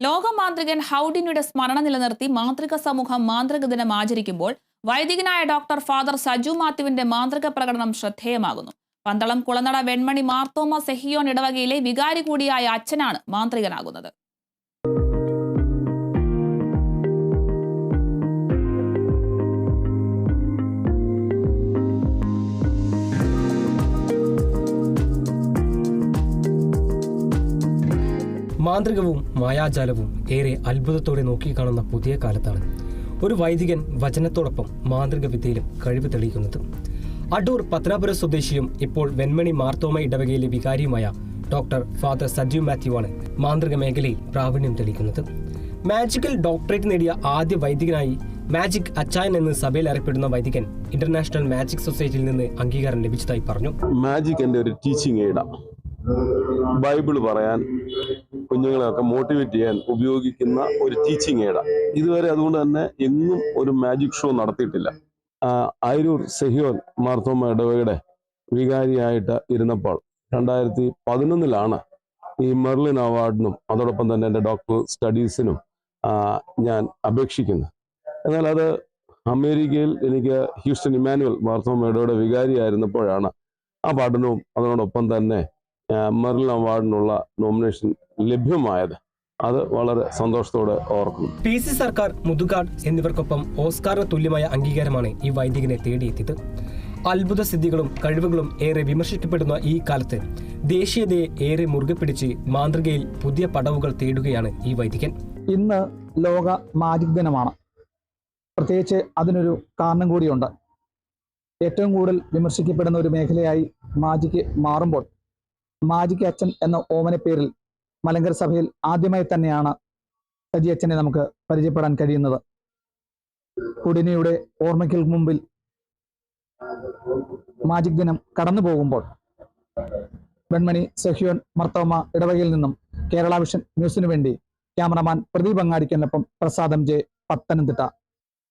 ലോക മാന്ത്രികൻ ഹൗഡിനിയുടെ സ്മരണ നിലനിർത്തി മാന്ത്രിക സമൂഹം മാന്ത്രിക ദിനം ആചരിക്കുമ്പോൾ വൈദികനായ ഡോക്ടർ ഫാദർ സജു മാത്യുവിന്റെ മാന്ത്രിക പ്രകടനം ശ്രദ്ധേയമാകുന്നു. പന്തളം കുളനട വെൺമണി മാർത്തോമ സെഹിയോൻ ഇടവകയിലെ വികാരി കൂടിയായ അച്ഛനാണ് മാന്ത്രികനാകുന്നത്. മാന്ത്രികവും മായാജാലവും ഏറെ അത്ഭുതത്തോടെ നോക്കിക്കാണുന്ന പുതിയ കാലത്താണ് ഒരു വൈദികൻ വചനത്തോടൊപ്പം മാന്ത്രിക വിദ്യയിലും കഴിവ് തെളിയിക്കുന്നത്. അടൂർ പത്തനാപുരം സ്വദേശിയും ഇപ്പോൾ വെൺമണി മാർത്തോമ ഇടവകയിലെ വികാരിയുമായ ഡോക്ടർ ഫാദർ സജീവ് മാത്യു ആണ് മാന്ത്രിക മേഖലയിൽ പ്രാവീണ്യം തെളിയിക്കുന്നത്. മാജിക്കൽ ഡോക്ടറേറ്റ് നേടിയ ആദ്യ വൈദികനായി മാജിക് അച്ചായൻ എന്ന് സഭയിൽ അറിയപ്പെടുന്ന വൈദികൻ ഇന്റർനാഷണൽ മാജിക് സൊസൈറ്റിയിൽ നിന്ന് അംഗീകാരം ലഭിച്ചതായി പറഞ്ഞു. മാജിക് എന്റെ ഒരു ടീച്ചിങ് എയ്ഡാണ് ബൈബിൾ പറയാൻ കുഞ്ഞുങ്ങളെയൊക്കെ മോട്ടിവേറ്റ് ചെയ്യാൻ ഉപയോഗിക്കുന്ന ഒരു ടീച്ചിങ് ഏടാ. ഇതുവരെ അതുകൊണ്ട് തന്നെ എങ്ങും ഒരു മാജിക് ഷോ നടത്തിയിട്ടില്ല. ആയിരൂർ സെഹിയോൻ മാർത്തോമ ഇടവകയുടെ വികാരിയായിട്ട് ഇരുന്നപ്പോൾ രണ്ടായിരത്തി പതിനൊന്നിലാണ് ഈ മെർലിൻ അവാർഡിനും അതോടൊപ്പം തന്നെ എന്റെ ഡോക്ടർ സ്റ്റഡീസിനും ഞാൻ അപേക്ഷിക്കുന്നത്. എന്നാൽ അത് അമേരിക്കയിൽ എനിക്ക് ഹ്യൂസ്റ്റൺ ഇമാനുവൽ മാർത്തോമ ഇടവയുടെ വികാരിയായിരുന്നപ്പോഴാണ് ആ പഠനവും അതിനോടൊപ്പം തന്നെ മെറിൽ അവാർഡിനുള്ള നോമിനേഷൻ ലഭ്യമായത്. അത് വളരെ സന്തോഷത്തോടെ ഓർക്കുന്നു. പി സി സർക്കാർ മുതുകാട് എന്നിവർക്കൊപ്പം ഓസ്കാറിന് തുല്യമായ അംഗീകാരമാണ് ഈ വൈദികനെ തേടിയെത്തിയത്. അത്ഭുത സിദ്ധികളും കഴിവുകളും ഏറെ വിമർശിക്കപ്പെടുന്ന ഈ കാലത്ത് ദേശീയതയെ ഏറെ മുറുകെ പിടിച്ച് മാതൃകയിൽ പുതിയ പടവുകൾ തേടുകയാണ് ഈ വൈദികൻ. ഇന്ന് ലോക മാജിക് ദിനമാണ്. പ്രത്യേകിച്ച് അതിനൊരു കാരണം കൂടിയുണ്ട് ഏറ്റവും കൂടുതൽ വിമർശിക്കപ്പെടുന്ന ഒരു മേഖലയായി മാജിക്ക് മാറുമ്പോൾ മാജിക് അച്ഛൻ എന്ന ഓമന പേരിൽ മലങ്കര സഭയിൽ ആദ്യമായി തന്നെയാണ് സജി അച്ഛനെ നമുക്ക് പരിചയപ്പെടാൻ കഴിയുന്നത്. കുടിനിയുടെ ഓർമ്മയ്ക്ക് മുമ്പിൽ മാജിക് ദിനം കടന്നു പോകുമ്പോൾ വെൺമണി സെഹ്യോൻ മർത്തോമ ഇടവകയിൽ നിന്നും കേരള വിഷൻ ന്യൂസിനു വേണ്ടി ക്യാമറമാൻ പ്രദീപ് അങ്ങാടിക്കലിനൊപ്പം പ്രസാദം ജെ പത്തനംതിട്ട.